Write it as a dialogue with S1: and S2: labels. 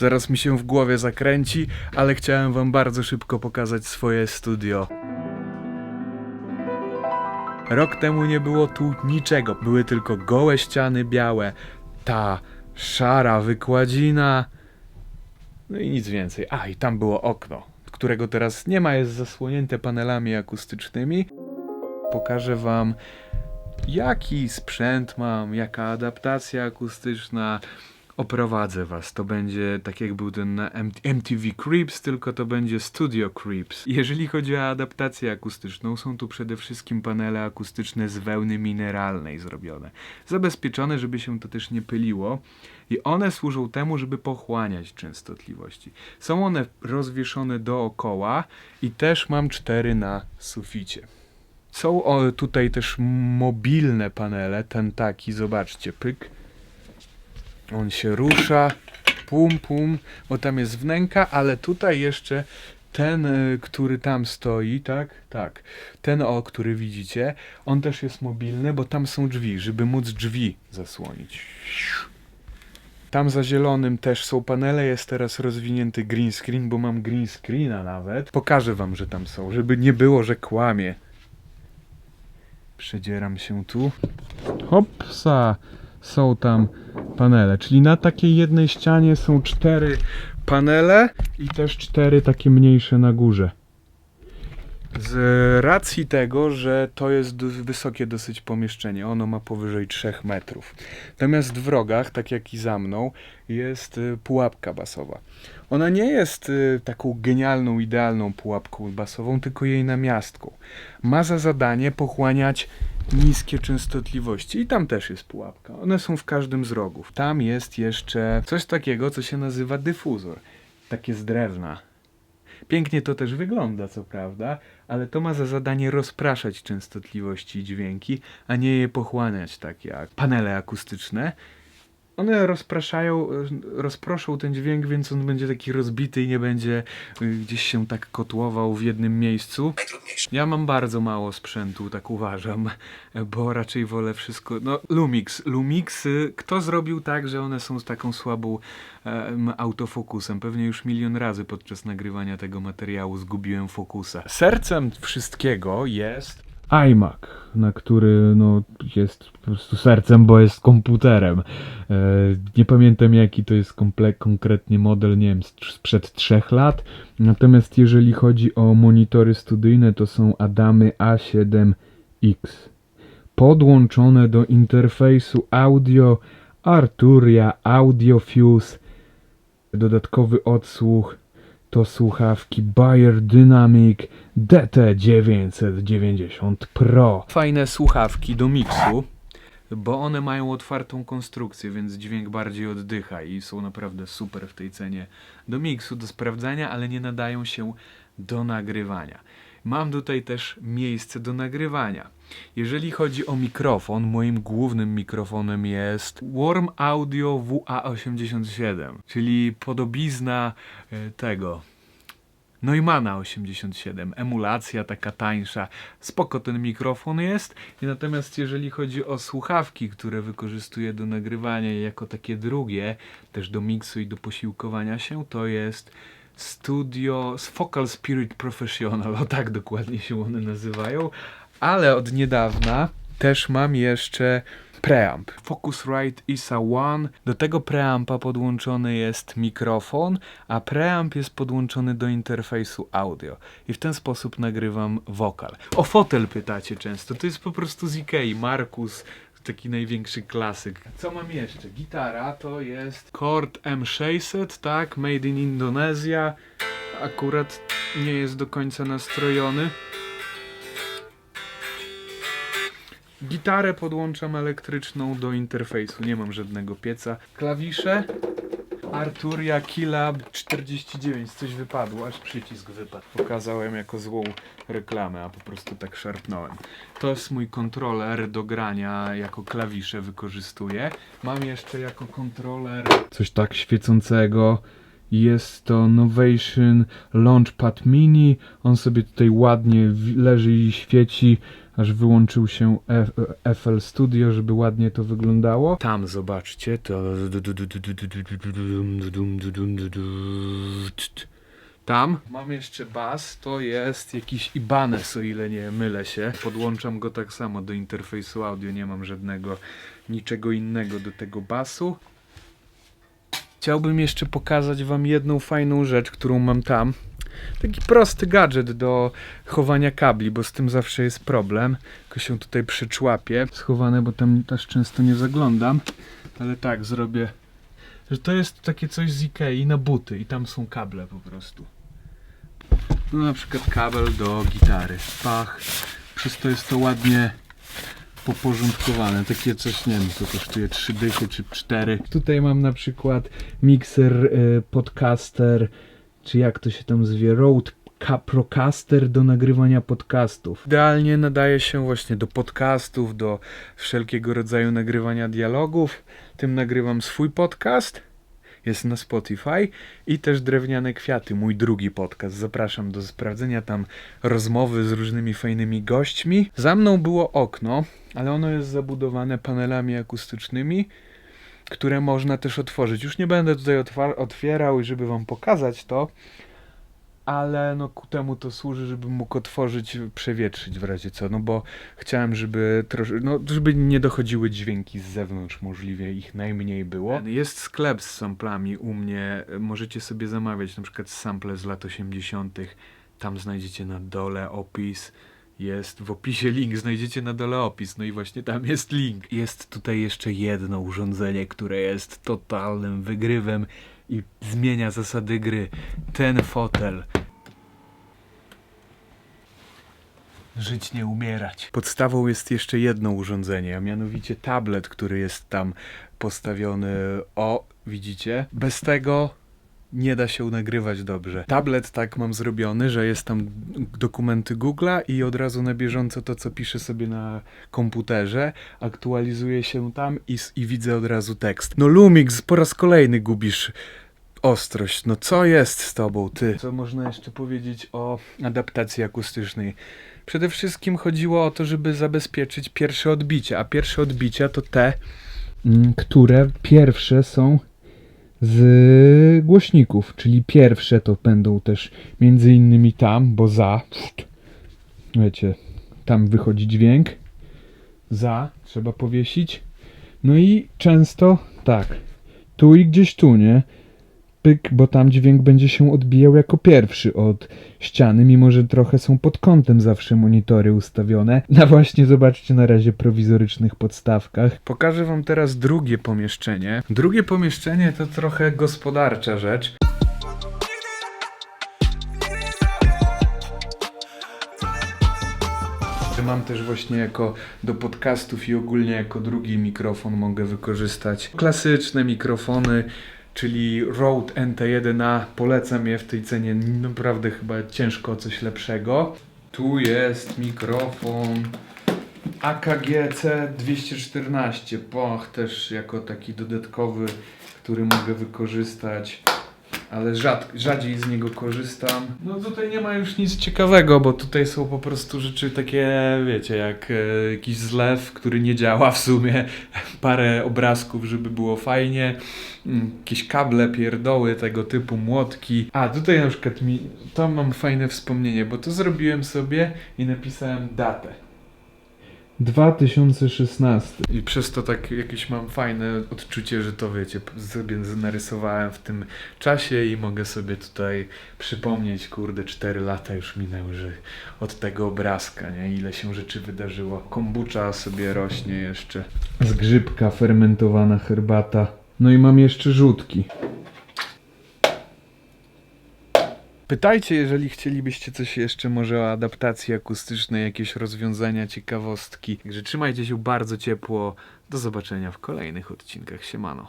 S1: zaraz mi się w głowie zakręci, ale chciałem wam bardzo szybko pokazać swoje studio. Rok temu nie było tu niczego. Były tylko gołe ściany białe, ta szara wykładzina, no i nic więcej. A, i tam było okno, którego teraz nie ma, jest zasłonięte panelami akustycznymi. Pokażę wam, jaki sprzęt mam, jaka adaptacja akustyczna. Oprowadzę was. To będzie tak jak był ten MTV Creeps, tylko to będzie Studio Creeps. Jeżeli chodzi o adaptację akustyczną, są tu przede wszystkim panele akustyczne z wełny mineralnej zrobione. Zabezpieczone, żeby się to też nie pyliło. I one służą temu, żeby pochłaniać częstotliwości. Są one rozwieszone dookoła i też mam cztery na suficie. Są tutaj też mobilne panele, ten taki, zobaczcie, pyk. On się rusza, pum, pum, bo tam jest wnęka, ale tutaj jeszcze ten, y, który tam stoi, tak? Tak. Ten, o, który widzicie, on też jest mobilny, bo tam są drzwi, żeby móc drzwi zasłonić. Tam za zielonym też są panele, jest teraz rozwinięty green screen, bo mam green screena nawet. Pokażę wam, że tam są, żeby nie było, że kłamie. Przedzieram się tu. Hopsa! Są tam panele, czyli na takiej jednej ścianie są cztery panele i też cztery takie mniejsze na górze. Z racji tego, że to jest wysokie dosyć pomieszczenie, ono ma powyżej 3 metrów. Natomiast w rogach, tak jak i za mną, jest y, pułapka basowa. Ona nie jest y, taką genialną, idealną pułapką basową, tylko jej namiastką. Ma za zadanie pochłaniać niskie częstotliwości i tam też jest pułapka. One są w każdym z rogów. Tam jest jeszcze coś takiego, co się nazywa dyfuzor. Takie z drewna. Pięknie to też wygląda, co prawda, ale to ma za zadanie rozpraszać częstotliwości i dźwięki, a nie je pochłaniać, tak jak panele akustyczne. One rozpraszają, rozproszą ten dźwięk, więc on będzie taki rozbity i nie będzie y, gdzieś się tak kotłował w jednym miejscu. Ja mam bardzo mało sprzętu, tak uważam, bo raczej wolę wszystko. No, Lumix. Lumixy, kto zrobił tak, że one są z taką słabą em, autofokusem? Pewnie już milion razy podczas nagrywania tego materiału zgubiłem fokusa. Sercem wszystkiego jest iMac, na który no, jest po prostu sercem, bo jest komputerem. E, nie pamiętam jaki to jest komple- konkretnie model, nie wiem, sprzed trzech lat. Natomiast jeżeli chodzi o monitory studyjne, to są Adamy A7X. Podłączone do interfejsu audio Arturia AudioFuse. Dodatkowy odsłuch to słuchawki Bayer Dynamic DT990 Pro. Fajne słuchawki do miksu, bo one mają otwartą konstrukcję, więc dźwięk bardziej oddycha i są naprawdę super w tej cenie do miksu, do sprawdzania, ale nie nadają się do nagrywania. Mam tutaj też miejsce do nagrywania. Jeżeli chodzi o mikrofon, moim głównym mikrofonem jest Warm Audio WA87, czyli podobizna e, tego Neumana 87, emulacja taka tańsza. Spoko ten mikrofon jest. I natomiast jeżeli chodzi o słuchawki, które wykorzystuję do nagrywania jako takie drugie, też do miksu i do posiłkowania się, to jest Studio Focal Spirit Professional, o tak dokładnie się one nazywają. Ale od niedawna też mam jeszcze preamp. Focusrite ISA One. Do tego preampa podłączony jest mikrofon, a preamp jest podłączony do interfejsu audio. I w ten sposób nagrywam wokal. O fotel pytacie często. To jest po prostu z Ikei. Markus, taki największy klasyk. Co mam jeszcze? Gitara to jest Cord M600, tak? Made in Indonesia. Akurat nie jest do końca nastrojony. Gitarę podłączam elektryczną do interfejsu, nie mam żadnego pieca. Klawisze Arturia Keylab 49, coś wypadło, aż przycisk wypadł. Pokazałem jako złą reklamę, a po prostu tak szarpnąłem. To jest mój kontroler do grania, jako klawisze wykorzystuję. Mam jeszcze jako kontroler coś tak świecącego Jest to Novation Launchpad Mini. On sobie tutaj ładnie leży i świeci, aż wyłączył się F- FL Studio, żeby ładnie to wyglądało. Tam zobaczcie, to tam mam jeszcze bas, to jest jakiś Ibanez, o ile nie mylę się. Podłączam go tak samo do interfejsu audio, nie mam żadnego, niczego innego do tego basu. Chciałbym jeszcze pokazać wam jedną fajną rzecz, którą mam tam. Taki prosty gadżet do chowania kabli, bo z tym zawsze jest problem. Tylko się tutaj przyczłapię. Schowane, bo tam też często nie zaglądam. Ale tak, zrobię. Że to jest takie coś z Ikei na buty i tam są kable po prostu. No na przykład kabel do gitary. Pach. Przez to jest to ładnie poporządkowane. Takie coś, nie wiem, to kosztuje 3 dychy czy 4. Tutaj mam na przykład mikser, y, podcaster, czy jak to się tam zwie, Rode Ca- Procaster do nagrywania podcastów. Idealnie nadaje się właśnie do podcastów, do wszelkiego rodzaju nagrywania dialogów. Tym nagrywam swój podcast. Jest na Spotify i też Drewniane Kwiaty, mój drugi podcast. Zapraszam do sprawdzenia tam rozmowy z różnymi fajnymi gośćmi. Za mną było okno, ale ono jest zabudowane panelami akustycznymi, które można też otworzyć. Już nie będę tutaj otwierał, żeby wam pokazać to, ale no ku temu to służy, żebym mógł otworzyć, przewietrzyć w razie co, no bo chciałem, żeby trosz, no, żeby nie dochodziły dźwięki z zewnątrz, możliwie ich najmniej było. Jest sklep z samplami u mnie, możecie sobie zamawiać na przykład sample z lat 80. Tam znajdziecie na dole opis. Jest w opisie link, znajdziecie na dole opis, no i właśnie tam jest link. Jest tutaj jeszcze jedno urządzenie, które jest totalnym wygrywem i zmienia zasady gry. Ten fotel. Żyć nie umierać. Podstawą jest jeszcze jedno urządzenie, a mianowicie tablet, który jest tam postawiony. O, widzicie? Bez tego nie da się nagrywać dobrze. Tablet tak mam zrobiony, że jest tam dokumenty Google'a i od razu na bieżąco to, co piszę sobie na komputerze, aktualizuje się tam i, i widzę od razu tekst. No Lumix, po raz kolejny gubisz ostrość. No co jest z tobą, ty? Co można jeszcze powiedzieć o adaptacji akustycznej? Przede wszystkim chodziło o to, żeby zabezpieczyć pierwsze odbicia, a pierwsze odbicia to te, mm, które pierwsze są z głośników, czyli pierwsze to będą też między innymi tam, bo za, wiecie, tam wychodzi dźwięk, za trzeba powiesić, no i często tak, tu i gdzieś tu, nie? Pyk, bo tam dźwięk będzie się odbijał jako pierwszy od ściany, mimo że trochę są pod kątem zawsze monitory ustawione. Na właśnie zobaczcie na razie prowizorycznych podstawkach. Pokażę wam teraz drugie pomieszczenie. Drugie pomieszczenie to trochę gospodarcza rzecz. Mam też właśnie jako do podcastów i ogólnie jako drugi mikrofon mogę wykorzystać klasyczne mikrofony, czyli Rode NT1A. Polecam je w tej cenie, naprawdę chyba ciężko coś lepszego. Tu jest mikrofon AKG C214. Poch też jako taki dodatkowy, który mogę wykorzystać ale rzad, rzadziej z niego korzystam. No tutaj nie ma już nic ciekawego, bo tutaj są po prostu rzeczy takie, wiecie, jak e, jakiś zlew, który nie działa w sumie, parę obrazków, żeby było fajnie, mm, jakieś kable, pierdoły tego typu, młotki. A tutaj na przykład mi, to mam fajne wspomnienie, bo to zrobiłem sobie i napisałem datę. 2016. I przez to tak jakieś mam fajne odczucie, że to wiecie, sobie narysowałem w tym czasie i mogę sobie tutaj przypomnieć, kurde, 4 lata już minęły, że od tego obrazka, nie? Ile się rzeczy wydarzyło. Kombucza sobie rośnie jeszcze. Z grzybka fermentowana herbata. No i mam jeszcze rzutki. Pytajcie, jeżeli chcielibyście coś jeszcze może o adaptacji akustycznej, jakieś rozwiązania, ciekawostki. Także trzymajcie się bardzo ciepło. Do zobaczenia w kolejnych odcinkach. Siemano.